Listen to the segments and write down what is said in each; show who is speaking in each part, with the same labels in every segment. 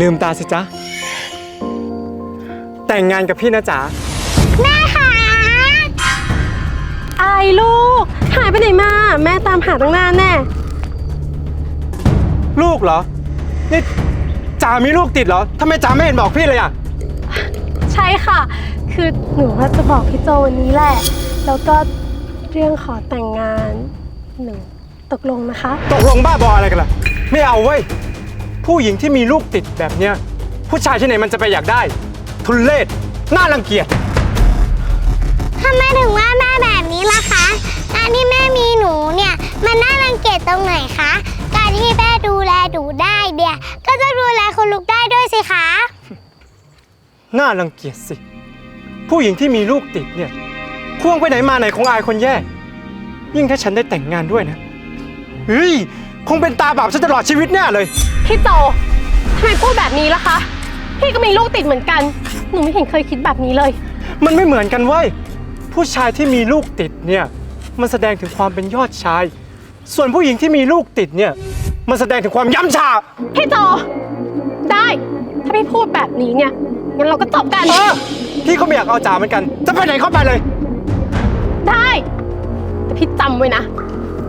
Speaker 1: ลืมตาสิจ๊ะ แต่งงานกับพี่นะจ๊ะ
Speaker 2: แม่ค่ะ
Speaker 3: ไอ้ลูก หายไปไหนมา แม่ตามหาตั้งนานแน่
Speaker 1: ลูกเหรอ นี่จ๋ามีลูกติดเหรอทำไมจ๋าไม่เห็นบอกพี่เลยอะ
Speaker 3: ใช่ค่ะ คือหนูว่าจะบอกพี่โจวันนี้แหละ แล้วก็เรื่องขอแต่งงาน หนูตกลงนะคะ
Speaker 1: ตกลงบ้าบออะไรกันล่ะ ไม่เอาเว้ย ผู้หญิงที่มีลูกติดแบบเนี้ยผู้ชายที่ไหนมันจะไปอยากได้ ทุเลศน่ารังเกียจ
Speaker 2: ทำไมถึงว่าแม่แบบนี้ล่ะคะ การที่แม่มีหนูเนี่ย มันน่ารังเกียจตรงไหนคะ การที่แม่ดูแลหนูได้เนี่ย ก็จะดูแลคุณลูกได้ด้วยสิคะ
Speaker 1: น่ารังเกียจสิ ผู้หญิงที่มีลูกติดเนี่ยควงไปไหนมาไหนคงอายคนแย่ ยิ่งถ้าฉันได้แต่งงานด้วยนะเฮ้ยคงเป็นตาบาปฉันตลอดชีวิตแน่เลย
Speaker 3: พี่โจทำไมพูดแบบนี้ล่ะคะ พี่ก็มีลูกติดเหมือนกัน หนูไม่เห็นเคยคิดแบบนี้เลย
Speaker 1: มันไม่เหมือนกันเว้ย ผู้ชายที่มีลูกติดเนี่ย มันแสดงถึงความเป็นยอดชาย ส่วนผู้หญิงที่มีลูกติดเนี่ย มันแสดงถึงความย้ำชา
Speaker 3: พี่โจได้ ถ้าพี่พูดแบบนี้เนี่ย งั้นเราก็จบกัน
Speaker 1: เออ พี่ก็ไม่อยากเอาจ๋าเหมือนกัน จะไปไหนเข้าไปเลย
Speaker 3: ได้ แต่พี่จำไว้นะ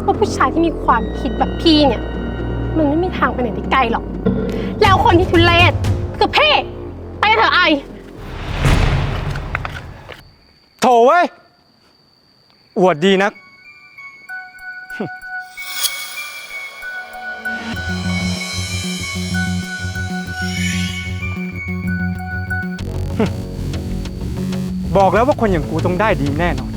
Speaker 3: ว่าผู้ชายที่มีความคิดแบบพี่เนี่ย มันไม่มีทางไปไหนได้ไกลหรอก แล้วคนที่ทุเลศคือพี่ไปกันเถอะไอ
Speaker 1: โถเว้ย อวดดีนัก บอกแล้วว่าคนอย่างกูต้องได้ดีแน่นอน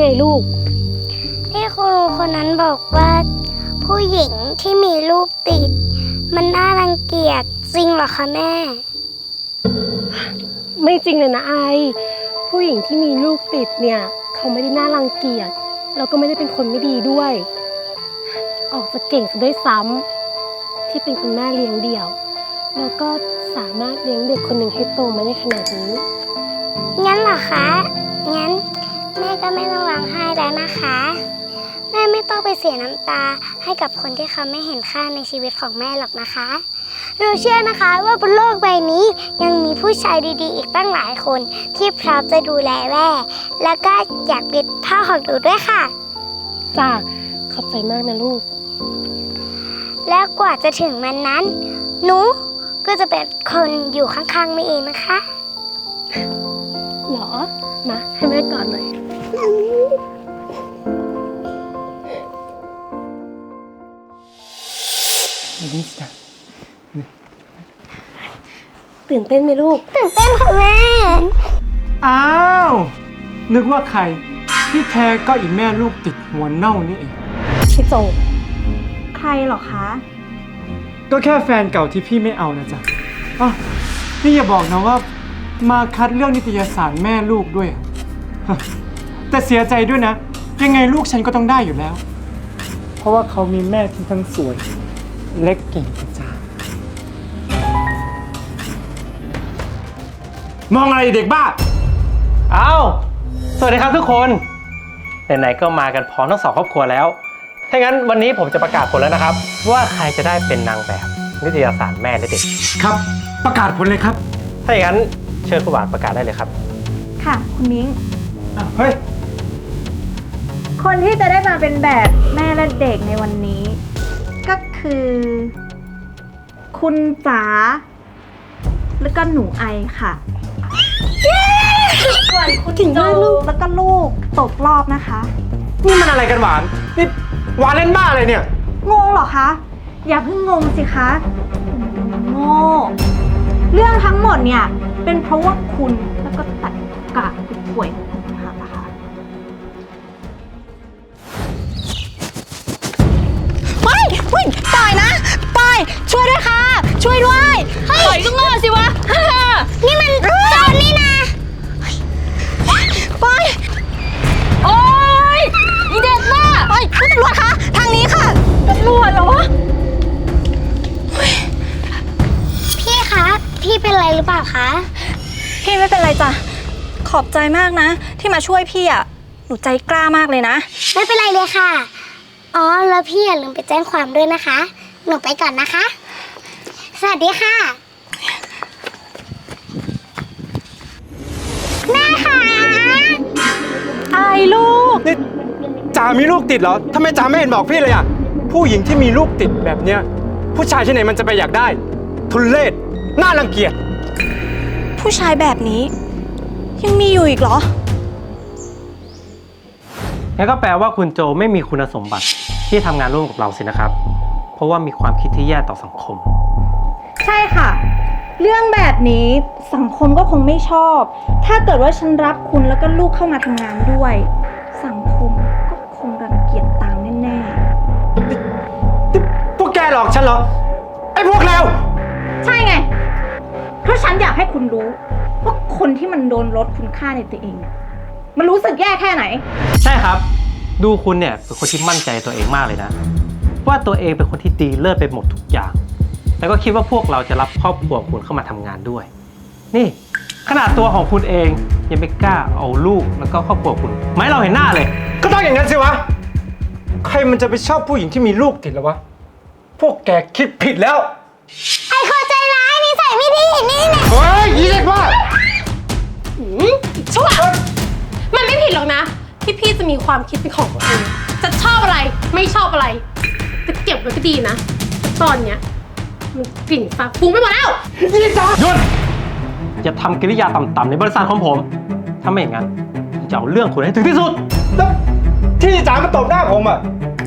Speaker 3: ไงลูก
Speaker 2: ที่ครูคนนั้นบอกว่า ผู้หญิงที่มีลูกติด มันน่ารังเกียจจริงเหรอคะแม่
Speaker 3: ไม่จริงเลยนะไอผู้หญิงที่มีลูกติดเนี่ย เขาไม่ได้น่ารังเกียจแล้วก็ไม่ได้เป็นคนไม่ดีด้วย ออกจะเก่งซะด้วยซ้ำที่เป็นคุณแม่เลี้ยงเดี่ยว แล้วก็สามารถเลี้ยงเด็กคนหนึ่งให้โตมาได้ขนาดนี้
Speaker 2: งั้นเหรอคะ งั้นแม่ ก็ไม่ต้องร้องไห้แล้วนะคะ แม่ไม่ต้องไปเสียน้ำตาให้กับคนที่เขาไม่เห็นค่าในชีวิตของแม่หรอกนะคะหนูเชื่อนะคะว่าบนโลกใบนี้ยังมีผู้ชายดีๆ อีกตั้งหลายคนที่พร้อมจะดูแลแม่แล้วก็อยากเป็นพ่อของหนูด้วยค่ะ
Speaker 3: จ้าขอบใจมากนะลูก
Speaker 2: แล้วกว่าจะถึงวันนั้น หนูก็จะเป็นคนอยู่ข้างๆแม่เองนะคะ
Speaker 3: เหรอ มาให้แม่ก่อนหน่อย ตื่นเต้นไหมลูก
Speaker 2: ตื่นเต้นค่ะแม่
Speaker 1: อ้าว นึกว่าใคร ที่แท้ก็อีแม่ลูกติดหัวเน่านี่เอง
Speaker 3: พี่โจ
Speaker 4: ใครเหรอคะ
Speaker 1: ก็แค่แฟนเก่าที่พี่ไม่เอานะจ๊ะอ๋อพี่อย่าบอกนะว่ามาคัดเรื่องนิตยสารแม่ลูกด้วยอะฮะแต่เสียใจด้วยนะ ยังไงลูกฉันก็ต้องได้อยู่แล้ว เพราะว่าเขามีแม่ที่ทั้งสวย เล็กเก่งนะจ๊ะมองอะไรเด็กบ้า
Speaker 5: อ้าวสวัสดีครับทุกคน ไหนๆ ก็มากันพร้อมทั้งสองครอบครัวแล้ว ถ้างั้นวันนี้ผมจะประกาศผลแล้วนะครับ ว่าใครจะได้เป็นนางแบบนิตยสารแม่และเด็ก
Speaker 1: ครับ ประกาศผลเลยครับ
Speaker 5: ถ้าอย่างนั้นเชิญผู้หวานประกาศได้เลยครับ
Speaker 4: ค่ะ คุณมิ้ง
Speaker 1: อ้าวเฮ้ย
Speaker 4: คนที่จะได้มาเป็นแบบแม่และเด็กในวันนี้ก็ คือ คุณจ๋าแล้วก็หนูไอค่ะส่วนคุณ
Speaker 3: เก่ง
Speaker 4: โจ
Speaker 3: มากลูก
Speaker 4: แล้วก็ลูกตกรอบนะคะ
Speaker 1: นี่มันอะไรกันหวาน นี่หวานเล่นบ้าอะไรเนี่ย
Speaker 4: งงเหรอคะ อย่าเพิ่งงงสิคะโง่เรื่องทั้งหมดเนี่ย เป็นเพราะว่าคุณแล้วก็ตัดกะคุณป่วย
Speaker 6: ช่วยด้วยเฮ้ยก็ง้อสิวะ
Speaker 2: นี่มันโจนนี่นะ
Speaker 6: ปอยโอ๊ยเด็กน่ะปอยคุณตำรวจคะ ทางนี้ค่ะตำรวจเหรอ พี่คะ พี่เป็นอะไร
Speaker 2: หรือเปล่าคะ
Speaker 6: พี่ไม่เป็นไรจ้ะ ขอบใจมากนะ ที่มาช่วยพี่อะ หนูใจกล้ามากเลยนะ
Speaker 2: ไม่เป็นไรเลยค่ะ อ๋อ แล้วพี่อย่าลืมไปแจ้งความด้วยนะคะ หนูไปก่อนนะคะ วัสดีค่ะ แม่ค่ะ
Speaker 6: ไอ้ลูก
Speaker 1: นี่จ๋ามีลูกติดเหรอทำไมจ๋าไม่เห็นบอกพี่เลยอะผู้หญิงที่มีลูกติดแบบเนี้ย ผู้ชายที่ไหนมันจะไปอยากได้ ทุเลศน่ารังเกียจ
Speaker 6: ผู้ชายแบบนี้ ยังมีอยู่อีกเหรอ
Speaker 5: งั้นก็แปลว่าคุณโจไม่มีคุณสมบัติที่ทำงานร่วมกับเราสินะครับ เพราะว่ามีความคิดที่แย่ต่อสังคม
Speaker 4: ใช่ค่ะ เรื่องแบบนี้สังคมก็คงไม่ชอบ ถ้าเกิดว่าฉันรับคุณแล้วก็ลูกเข้ามาทำงานด้วย สังคมก็คงรังเกียจตามแน่
Speaker 1: นี่พวกแกหลอกฉันเหรอ ไอ้พวกเลว
Speaker 4: ๆ ใช่ไง เพราะฉันอยากให้คุณรู้ ว่าคนที่มันโดนลดคุณค่าในตัวเองเนี่ยมันรู้สึกแย่แค่ไหน
Speaker 5: ใช่ครับ ดูคุณเนี่ยเป็นคนที่มั่นใจตัวเองมากเลยนะ ว่าตัวเองเป็นคนที่ดีเลิศไปหมดทุกอย่าง แล้วก็คิดว่าพวกเราจะรับครอบครัวคุณเข้ามาทำงานด้วย นี่ขนาดตัวของคุณเองยังไม่กล้าเอาลูกแล้วก็ครอบครัวคุณมาให้เราเห็นหน้าเลย
Speaker 1: ก็ต้องอย่างนั้นสิวะ ใครมันจะไปชอบผู้หญิงที่มีลูกติดแล้ววะ พวกแกคิดผิดแล้ว
Speaker 2: ไอ้คนใจร้ายนิสัยไม่ดีนี่แหละ
Speaker 1: เฮ้ยยี่เด็กว่า
Speaker 7: ชั่วมันไม่ผิดหรอกนะ ที่พี่จะมีความคิดเป็นของตัวเองจะชอบอะไรไม่ชอบอะไรจะเก็บไว้ก็ดีนะแต่ตอนเนี้ย มันกลิ่นฟักฟุ้งไปหมดแล้ว
Speaker 1: หยุด
Speaker 5: อย่าทำกิริยาต่ำๆในบริษัทของผม ถ้าไม่อย่างนั้นผมจะเอาเรื่องคุณให้ถึงที่สุด
Speaker 1: แล้วที่จ๋ามาตบหน้าผมอะ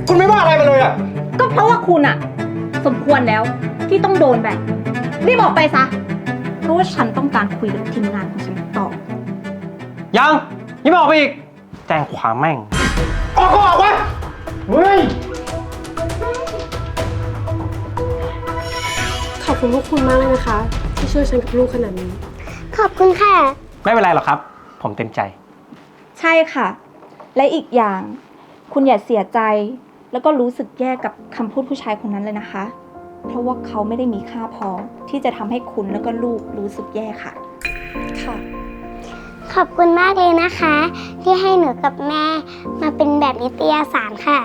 Speaker 1: คุณไม่ว่าอะไรมาเลยอะ
Speaker 4: ก็เพราะว่าคุณอะสมควรแล้วที่ต้องโดนแบบนี้รีบออกไปซะ เพราะว่าฉันต้องการคุยกับทีมงานของฉันต่อ
Speaker 5: ยังยังไม่ออกไปอีก แจ้งความแม่ง
Speaker 1: ออกก็ออกวะเฮ้ย
Speaker 7: คุณพวกคุณมากเลยนะคะ ที่ช่วยฉันกับลูกขนาดนี้
Speaker 2: ขอบคุณค่ะ
Speaker 5: ไม่เป็นไรหรอกครับ ผมเต็มใจ
Speaker 4: ใช่ค่ะ และอีกอย่าง คุณอย่าเสียใจ แล้วก็รู้สึกแย่กับคำพูดผู้ชายคนนั้นเลยนะคะ เพราะว่าเขาไม่ได้มีค่าพอที่จะทำให้คุณแล้วก็ลูกรู้สึกแย่ค่ะ
Speaker 6: ค่ะ
Speaker 2: ขอบคุณมากเลยนะคะ ที่ให้หนูกับแม่มาเป็นแบบนิตยสารค่ะ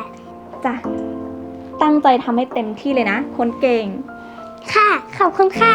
Speaker 4: จ้ะ ตั้งใจทำให้เต็มที่เลยนะ คนเก่ง
Speaker 2: ค่ะ ขอบคุณค่ะ